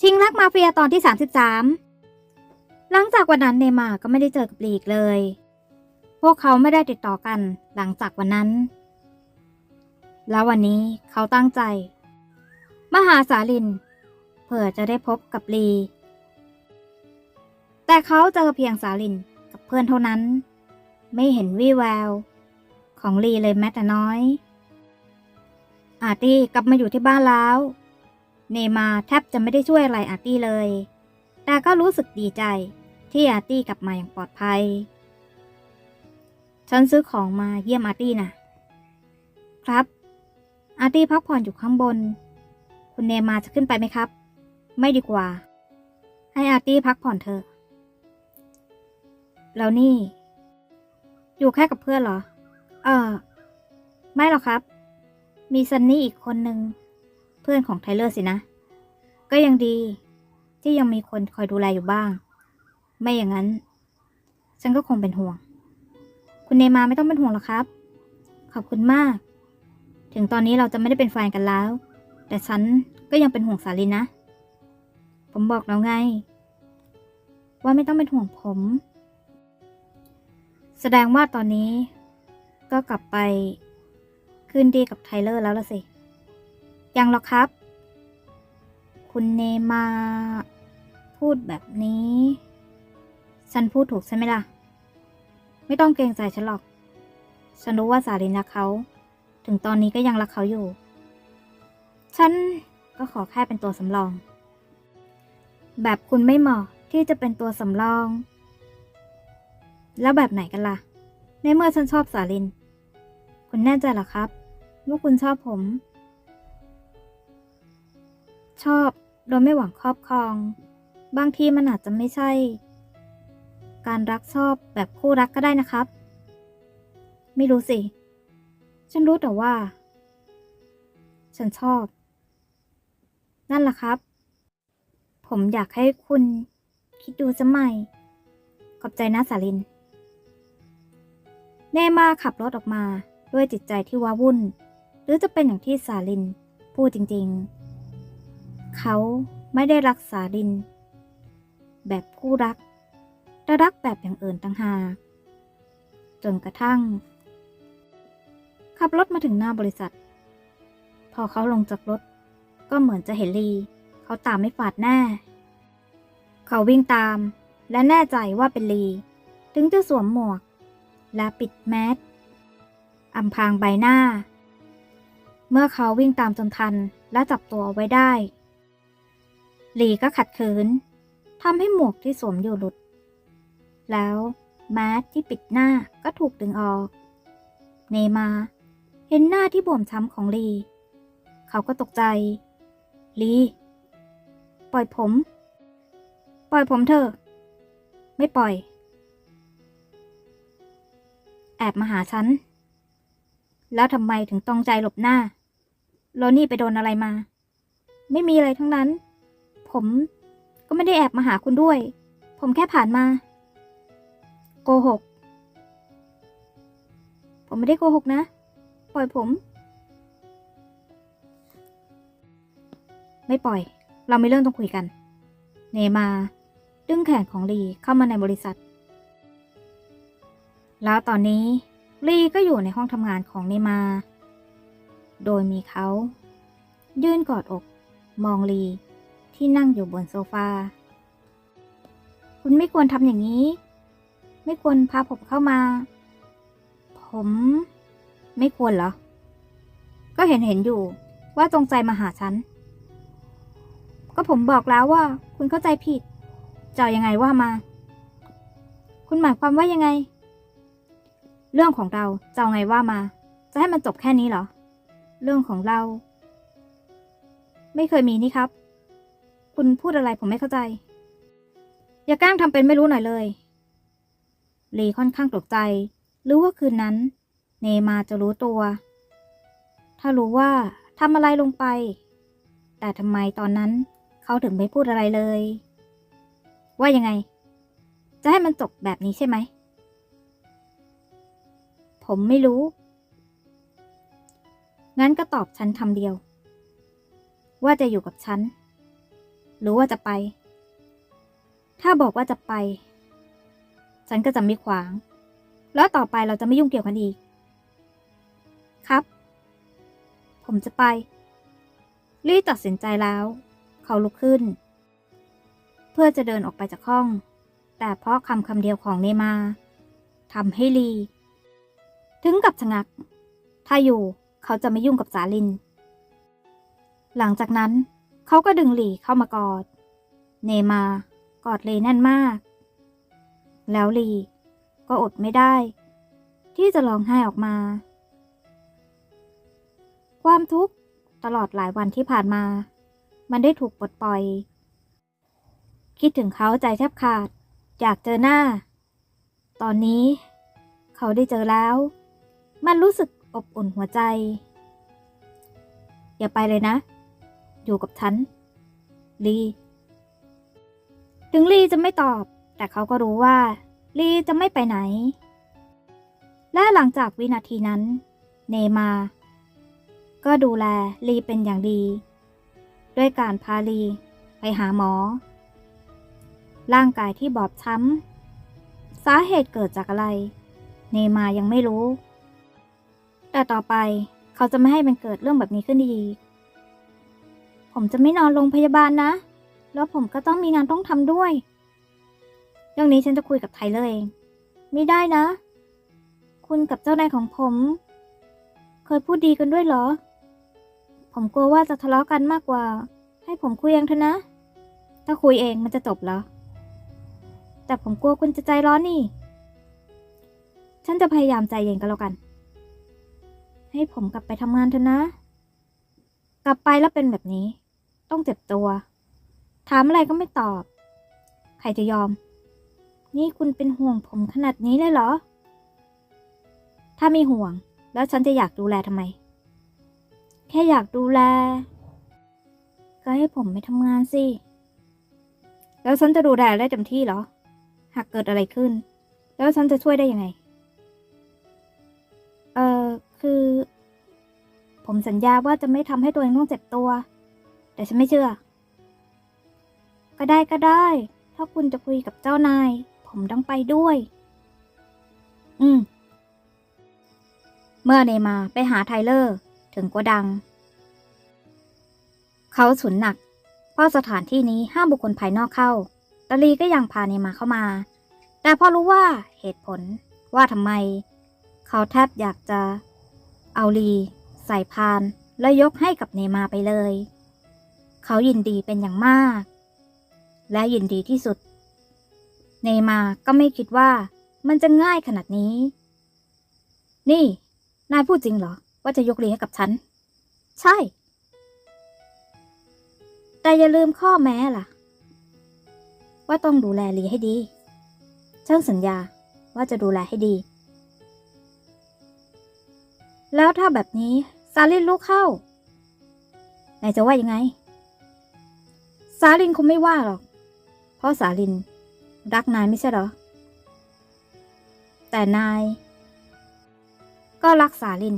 ชิงรักมาเฟียตอนที่ 33 หลังจากวันนั้นเนมาก็ไม่ได้เจอกับลีอีกเลย พวกเขาไม่ได้ติดต่อกันหลังจากวันนั้น แล้ววันนี้เขาตั้งใจมาหาสาลินเพื่อจะได้พบกับลี แต่เขาเจอเพียงสาลินกับเพื่อนเท่านั้น ไม่เห็นวี่แวว ของลีเลยแม้แต่น้อย อาร์ตี้กลับมาอยู่ที่บ้านแล้ว เนมาแทบจะไม่ได้ช่วยอะไรอาร์ตี้เลย แต่ก็รู้สึกดีใจที่อาร์ตี้กลับมาอย่างปลอดภัย ฉันซื้อของมาเยี่ยมอาร์ตี้นะ ครับ อาร์ตี้พักผ่อนอยู่ข้างบน คุณเนมาจะขึ้นไปไหมครับ ไม่ดีกว่า ให้อาร์ตี้พักผ่อนเถอะ แล้วนี่ อยู่แค่กับเพื่อนเหรอ เออ ไม่หรอกครับ มีซันนี่อีกคนนึง เพื่อนของไทเลอร์สินะ ก็ยังดี ที่ยังมีคนคอยดูแลอยู่บ้าง ไม่อย่างนั้น ฉันก็คงเป็นห่วง คุณเนมาไม่ต้องเป็นห่วงหรอกครับ ขอบคุณมาก ถึงตอนนี้เราจะไม่ได้เป็นแฟนกันแล้ว แต่ฉันก็ยังเป็นห่วงสาลินนะ ผมบอกแล้วไง ว่าไม่ต้องเป็นห่วงผม แสดงว่าตอนนี้ ก็กลับไปคืนดีกับไทเลอร์แล้วละสิ ยังหรอกครับ คุณเนมาพูดแบบนี้ ฉันพูดถูกใช่ไหมล่ะ ไม่ต้องเกรงใจฉันหรอก ฉันรู้ว่าสาลินรักเขา ถึงตอนนี้ก็ยังรักเขาอยู่ ฉันก็ขอแค่เป็นตัวสำรอง แบบคุณไม่เหมาะที่จะเป็นตัวสำรอง แล้วแบบไหนกันล่ะ ในเมื่อฉันชอบสาลิน คุณแน่ใจหรอครับ ว่าคุณชอบผม ชอบโดยไม่หวังครอบครอง บางทีมันอาจจะไม่ใช่ การรักชอบแบบคู่รักก็ได้นะครับ ไม่รู้สิ ฉันรู้แต่ว่า ฉันชอบ นั่นแหละครับ ผมอยากให้คุณคิดดูสักใหมขอบใจนะสาลิน เนมาขับรถออกมาด้วยจิตใจที่ว้าวุ่น หรือจะเป็นอย่างที่สาลินพูดจริง ๆ เขาไม่ได้รักสาลิน แบบคู่รัก แต่รักแบบอย่างอื่นต่างหาก จนกระทั่ง ขับรถมาถึงหน้าบริษัท พอเขาลงจากรถ ก็เหมือนจะเห็นลี เขาตามไม่ฝาดแน่ เขาวิ่งตามและแน่ใจว่าเป็นลี ถึงจะสวมหมวก และปิดแมสอำพรางใบหน้า เมื่อเขาวิ่งตามจนทันและจับตัวไว้ได้ ลีก็ขัดขืนทำให้หมวกที่สวมอยู่หลุด แล้วแมสที่ปิดหน้าก็ถูกดึงออก เนมาเห็นหน้าที่บวมช้ำของลี เขาก็ตกใจ ลี ปล่อยผม ปล่อยผมเถอะ ไม่ปล่อย แอบมาหาฉัน แล้วทำไมถึงตองใจหลบหน้าโรนี่ไปโดนอะไรมา ไม่มีอะไรทั้งนั้น ผม ก็ไม่ได้แอบมาหาคุณด้วย ผมแค่ผ่านมา โกหก ผมไม่ได้โกหกนะ ปล่อยผม ไม่ปล่อย เราไม่เรื่องต้องคุยกัน เนมา ดึงแขนของลีเข้ามาในบริษัท แล้วตอนนี้ลีก็อยู่ในห้องทำงานของเนมา โดยมีเขา ยืนกอดอก มองลี ที่นั่งอยู่บนโซฟา คุณไม่ควรทำอย่างนี้ ไม่ควรพาผมเข้ามา ผมไม่ควรเหรอ ก็เห็นเห็นอยู่ว่าจงใจมาหาฉัน ก็ผมบอกแล้วว่า คุณเข้าใจผิดจะเอายังไงว่ามา คุณหมายความว่ายังไง เรื่องของเราจะเอาไงว่ามา จะให้มันจบแค่นี้เหรอ เรื่องของเรา ไม่เคยมีนี่ครับ คุณพูดอะไรผมไม่เข้าใจ อย่ากล้งทำเป็นไม่รู้หน่อยเลยลีค่อนข้างตกใจรือว่าคืนนั้น เนมาจะรู้ตัว ถ้ารู้ว่าทำอะไรลงไป แต่ทำไมตอนนั้นเขาถึงไม่พูดอะไรเลย ว่ายังไง จะให้มันจบแบบนี้ใช่ไหม ผมไม่รู้ งั้นก็ตอบฉันคำเดียว ว่าจะอยู่กับฉัน หรือว่าจะไป ถ้าบอกว่าจะไป ฉันก็จะไม่ขวาง แล้วต่อไปเราจะไม่ยุ่งเกี่ยวกันอีก ครับ ผมจะไป ลี่ตัดสินใจแล้ว เขาลุกขึ้น เพื่อจะเดินออกไปจากห้อง แต่เพราะคำคำเดียวของเนมาทำให้ลี ถึงกับชะงัก ถ้าอยู่เขาจะไม่ยุ่งกับสาลิน หลังจากนั้น เขาก็ดึงหลีเข้ามากอด เนมากอดเลแน่นมาก แล้วลีก็อดไม่ได้ ที่จะร้องไห้ออกมา ความทุกข์ตลอดหลายวันที่ผ่านมา มันได้ถูกปลดปล่อย คิดถึงเขาใจแทบขาด อยากเจอหน้า ตอนนี้ เขาได้เจอแล้ว มันรู้สึกอบอุ่นหัวใจ อย่าไปเลยนะ อยู่กับฉันลีถึงลีจะไม่ตอบ แต่เขาก็รู้ว่าลีจะไม่ไปไหน และหลังจากวินาทีนั้น เนมา ก็ดูแลลีเป็นอย่างดี ด้วยการพาลีไปหาหมอ ร่างกายที่บอบช้ำ สาเหตุเกิดจากอะไร เนมายังไม่รู้ แต่ต่อไปเขาจะไม่ให้มันเกิดเรื่องแบบนี้ขึ้นอีก ผมจะไม่นอนโรงพยาบาลนะ แล้วผมก็ต้องมีงานต้องทำด้วย เรื่องนี้ฉันจะคุยกับไทเลอร์เอง ไม่ได้นะ คุณกับเจ้านายของผม เคยพูดดีกันด้วยเหรอ ผมกลัวว่าจะทะเลาะกันมากกว่า ให้ผมคุยเองเถอะนะ ถ้าคุยเองมันจะจบเหรอ แต่ผมกลัวคุณจะใจร้อนนี่ ฉันจะพยายามใจเย็นก็แล้วกัน ให้ผมกลับไปทำงานเถอะนะกลับไปแล้วเป็นแบบนี้ ต้องเจ็บตัว ถามอะไรก็ไม่ตอบ ใครจะยอม นี่คุณเป็นห่วงผมขนาดนี้เลยเหรอ ถ้ามีห่วง แล้วฉันจะอยากดูแลทำไม แค่อยากดูแล ก็ให้ผมไปทำงานสิ แล้วฉันจะดูแลได้เต็มที่เหรอ หากเกิดอะไรขึ้น แล้วฉันจะช่วยได้ยังไง เออคือ ผมสัญญาว่าจะไม่ทำให้ตัวเองต้องเจ็บตัว แต่ฉันไม่เชื่อ ก็ได้ก็ได้ ถ้าคุณจะคุยกับเจ้านาย ผมต้องไปด้วย อืม เมื่อเนมาไปหาไทเลอร์ ถึงโกดัง เขาฉุนหนัก เพราะสถานที่นี้ห้ามบุคคลภายนอกเข้า ตาลีก็ยังพาเนมาเข้ามา แต่พอรู้ว่าเหตุผลว่าทำไม เขาแทบอยากจะ เอาลี ใส่พาน แล้วยกให้กับเนมาไปเลย เขายินดีเป็นอย่างมาก และยินดีที่สุด เนมาก็ไม่คิดว่ามันจะง่ายขนาดนี้ นี่ นายพูดจริงเหรอ ว่าจะยกเลีให้กับฉัน ใช่ แต่อย่าลืมข้อแม้ล่ะ ว่าต้องดูแลลีให้ดีฉันสัญญาว่าจะดูแลให้ดี แล้วถ้าแบบนี้ซาลินรู้เข้านายจะว่ายังไงาลินคงไม่ว่าหรอก เพราะสาลิน รักนายไม่ใช่หรอ แต่นาย ก็รักสาลิน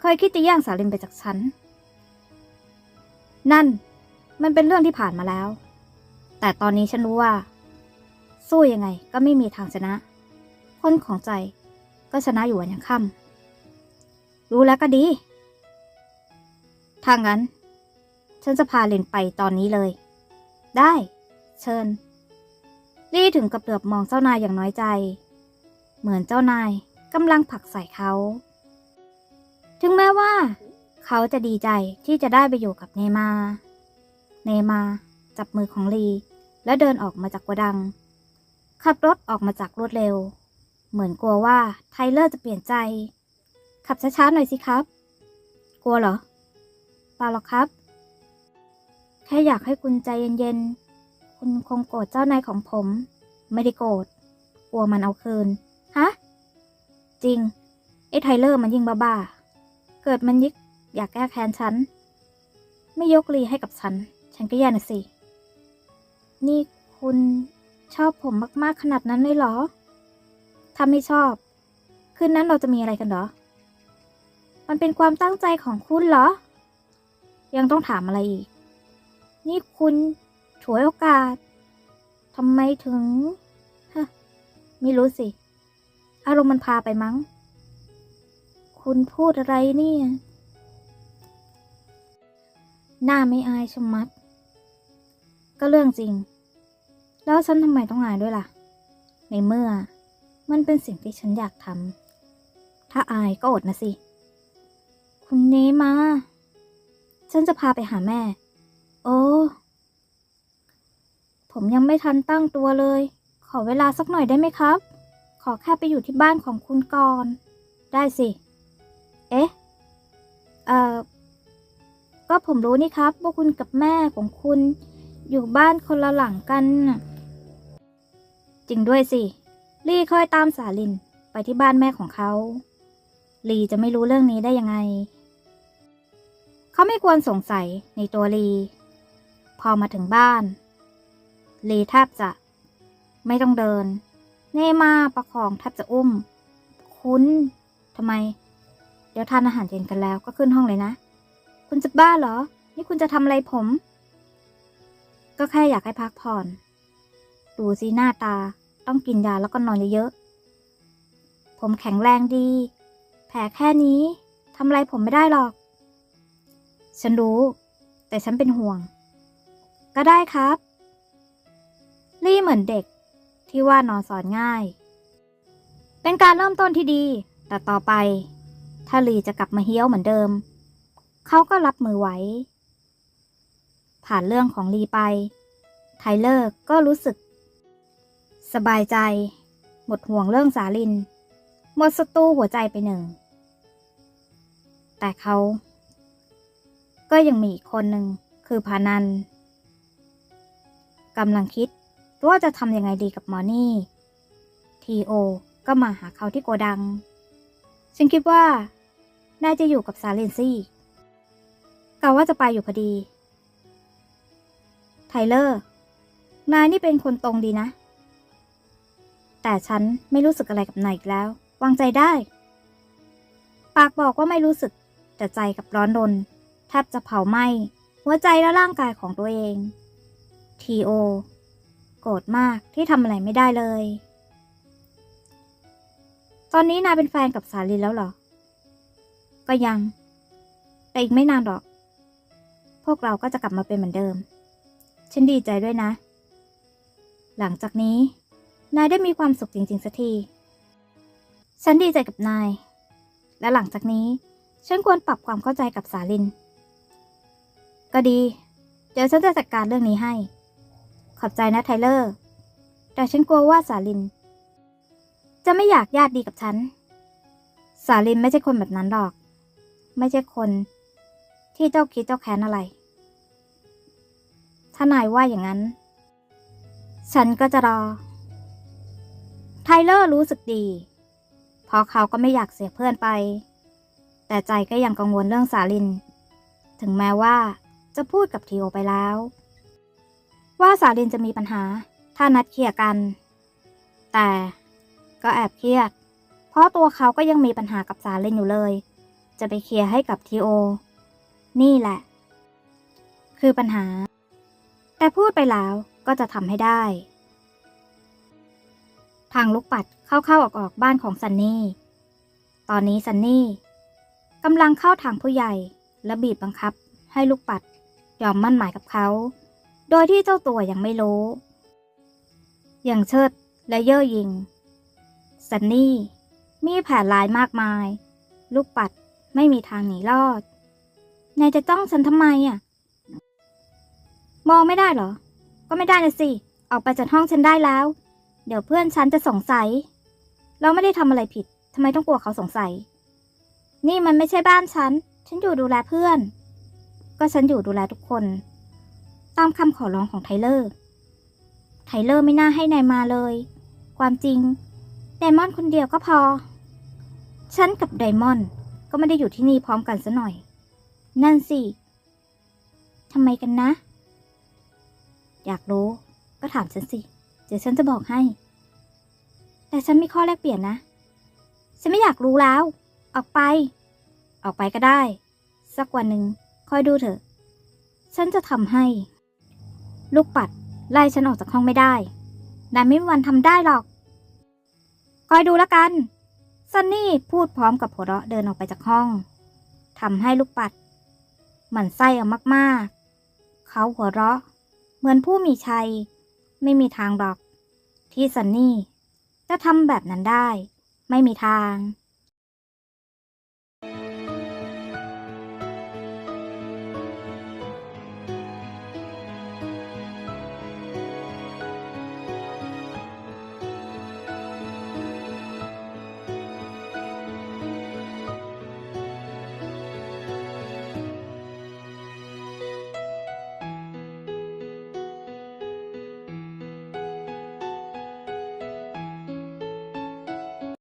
เคยคิดจะแย่งสาลินไปจากฉัน นั่นมันเป็นเรื่องที่ผ่านมาแล้ว แต่ตอนนี้ฉันรู้ว่า สู้ยังไงก็ไม่มีทางชนะ คนของใจก็ชนะอยู่วันยังค่ำรู้แล้วก็ดี ถ้างั้น ฉันจะพาเลนไปตอนนี้เลย ได้ เชิญ ลี่ถึงกับเหลือบมองเจ้านายอย่างน้อยใจ เหมือนเจ้านายกำลังผลักใส่เขา ถึงแม้ว่า เขาจะดีใจที่จะได้ไปอยู่กับเนมา เนมาจับมือของลี แล้วเดินออกมาจากกระดัง ขับรถออกมาจากรวดเร็ว เหมือนกลัวว่าไทเลอร์จะเปลี่ยนใจ ขับช้าๆหน่อยสิครับ กลัวเหรอเปล่าหรอกครับ แค่อยากให้คุณใจเย็นๆ คุณคงโกรธเจ้านายของผม ไม่ได้โกรธ กลัวมันเอาคืน ฮะ จริง ไอ้ไทเลอร์มันยิ่งบ้าๆ เกิดมันยิกอยากแก้แค้นฉัน ไม่ยกลีให้กับฉัน ฉันก็แย่นะสิ นี่คุณชอบผมมากๆขนาดนั้นเลยเหรอ ถ้าไม่ชอบ คืนนั้นเราจะมีอะไรกันเหรอ มันเป็นความตั้งใจของคุณเหรอ ยังต้องถามอะไรอีก นี่คุณฉวยโอกาสทำไมถึงฮะไม่รู้สิ อารมณ์มันพาไปมั้ง คุณพูดอะไรเนี่ย หน้าไม่อายชะมัด ก็เรื่องจริง แล้วฉันทำไมต้องอายด้วยล่ะ ในเมื่อมันเป็นสิ่งที่ฉันอยากทำ ถ้าอายก็อดนะสิ คุณเนมา ฉันจะพาไปหาแม่ โอ้ ผมยังไม่ทันตั้งตัวเลย ขอเวลาสักหน่อยได้ไหมครับ ขอแค่ไปอยู่ที่บ้านของคุณก่อน ได้สิ เอ๊ะ เอ่อ ก็ผมรู้นี่ครับว่าคุณกับแม่ของคุณอยู่บ้านคนละหลังกัน จริงด้วยสิ ลี่ค่อยตามสาลินไปที่บ้านแม่ของเขา ลีจะไม่รู้เรื่องนี้ได้ยังไง เขาไม่ควรสงสัยในตัวลี พอมาถึงบ้านลีแทบจะ ไม่ต้องเดิน เน่มาประคองแทบจะอุ้ม คุณทำไม เดี๋ยวทานอาหารเย็นกันแล้วก็ขึ้นห้องเลยนะ คุณจะบ้าเหรอ นี่คุณจะทำอะไรผม ก็แค่อยากให้พักผ่อน ดูสิหน้าตาต้องกินยาแล้วก็นอนเยอะๆ ผมแข็งแรงดี แผลแค่นี้ทำอะไรผมไม่ได้หรอก ฉันรู้ แต่ฉันเป็นห่วง ก็ได้ครับ ลี่เหมือนเด็กที่ว่านอนสอนง่าย เป็นการเริ่มต้นที่ดี แต่ต่อไป ถ้าลีจะกลับมาเฮี้ยวเหมือนเดิม เขาก็รับมือไหวผ่านเรื่องของลีไป ไทเลอร์ก็รู้สึก สบายใจ หมดห่วงเรื่องสาลิน หมดสตูหัวใจไปหนึ่ง แต่เขา ก็ยังมีอีกคนหนึ่งคือพานัน กำลังคิดว่าจะทำยังไงดีกับมอนี่ ทีโอ ก็มาหาเขาที่โกดัง ฉันคิดว่า น่าจะอยู่กับซาเลนซี่กะว่าจะไปอยู่พอดี ไทเลอร์ นายนี่เป็นคนตรงดีนะ แต่ฉันไม่รู้สึกอะไรกับนายอีกแล้ว วางใจได้ ปากบอกว่าไม่รู้สึก แต่ใจกับร้อนรนแทบจะเผาไหม้หัวใจและร่างกายของตัวเอง ทีโอ โกรธมากที่ทำอะไรไม่ได้เลย ตอนนี้นายเป็นแฟนกับสาลินแล้วเหรอ ก็ยัง แต่อีกไม่นานหรอก พวกเราก็จะกลับมาเป็นเหมือนเดิม ฉันดีใจด้วยนะ หลังจากนี้ นายได้มีความสุขจริงๆสักที ฉันดีใจกับนาย และหลังจากนี้ ฉันควรปรับความเข้าใจกับสาลิน ก็ดีเดี๋ยวฉันจะจัดการเรื่องนี้ให้ ขอบใจนะไทเลอร์ แต่ฉันกลัวว่าสาลิน จะไม่อยากญาติดีกับฉัน สาลินไม่ใช่คนแบบนั้นหรอก ไม่ใช่คน ที่เจ้าคิดเจ้าแค้นอะไร ถ้านายว่าอย่างนั้น ฉันก็จะรอ ไทเลอร์รู้สึกดี เพราะเขาก็ไม่อยากเสียเพื่อนไป แต่ใจก็ยังกังวลเรื่องสาลิน ถึงแม้ว่าจะพูดกับทีโอไปแล้ว ว่าสาลินจะมีปัญหา ถ้านัดเคลียร์กัน แต่ก็แอบเครียด เพราะตัวเขาก็ยังมีปัญหากับสาลินอยู่เลย จะไปเคลียร์ให้กับทีโอ นี่แหละ คือปัญหา แต่พูดไปแล้วก็จะทำให้ได้ ทางลูกปัดเข้าๆออกๆบ้านของซันนี่ ตอนนี้ซันนี่กำลังเข้าทางผู้ใหญ่และบีบบังคับให้ลูกปัดยอมมั่นหมายกับเขา โดยที่เจ้าตัวยังไม่รู้ อย่างเชิดและเย่อหยิงซันนี่ มีแผนลายมากมาย ลูกปัดไม่มีทางหนีรอด นายจะจ้องฉันทำไมอะ มองไม่ได้เหรอ ก็ไม่ได้นะสิ ออกไปจากห้องฉันได้แล้ว เดี๋ยวเพื่อนฉันจะสงสัย เราไม่ได้ทำอะไรผิดทำไมต้องกลัวเขาสงสัย นี่มันไม่ใช่บ้านฉัน ฉันอยู่ดูแลเพื่อน ก็ฉันอยู่ดูแลทุกคน ตามคำขอร้องของไทเลอร์ ไทเลอร์ไม่น่าให้นายมาเลย ความจริง ไดมอนด์คนเดียวก็พอ ฉันกับไดมอนด์ก็ไม่ได้อยู่ที่นี่พร้อมกันซะหน่อย นั่นสิ ทำไมกันนะ อยากรู้ก็ถามฉันสิ เดี๋ยวฉันจะบอกให้ แต่ฉันมีข้อแลกเปลี่ยนนะ ฉันไม่อยากรู้แล้ว ออกไป ออกไปก็ได้ สักวันหนึ่งคอยดูเถอะ ฉันจะทำให้ ลูกปัด ไล่ฉันออกจากห้องไม่ได้ นายไม่มีวันทำได้หรอก คอยดูแล้วกัน ซันนี่พูดพร้อมกับหัวเราะเดินออกไปจากห้องทำให้ลูกปัด หมั่นไส้เอามากๆ เขาหัวเราะ เหมือนผู้มีชัย ไม่มีทางหรอก ที่ซันนี่จะทำแบบนั้นได้ ไม่มีทาง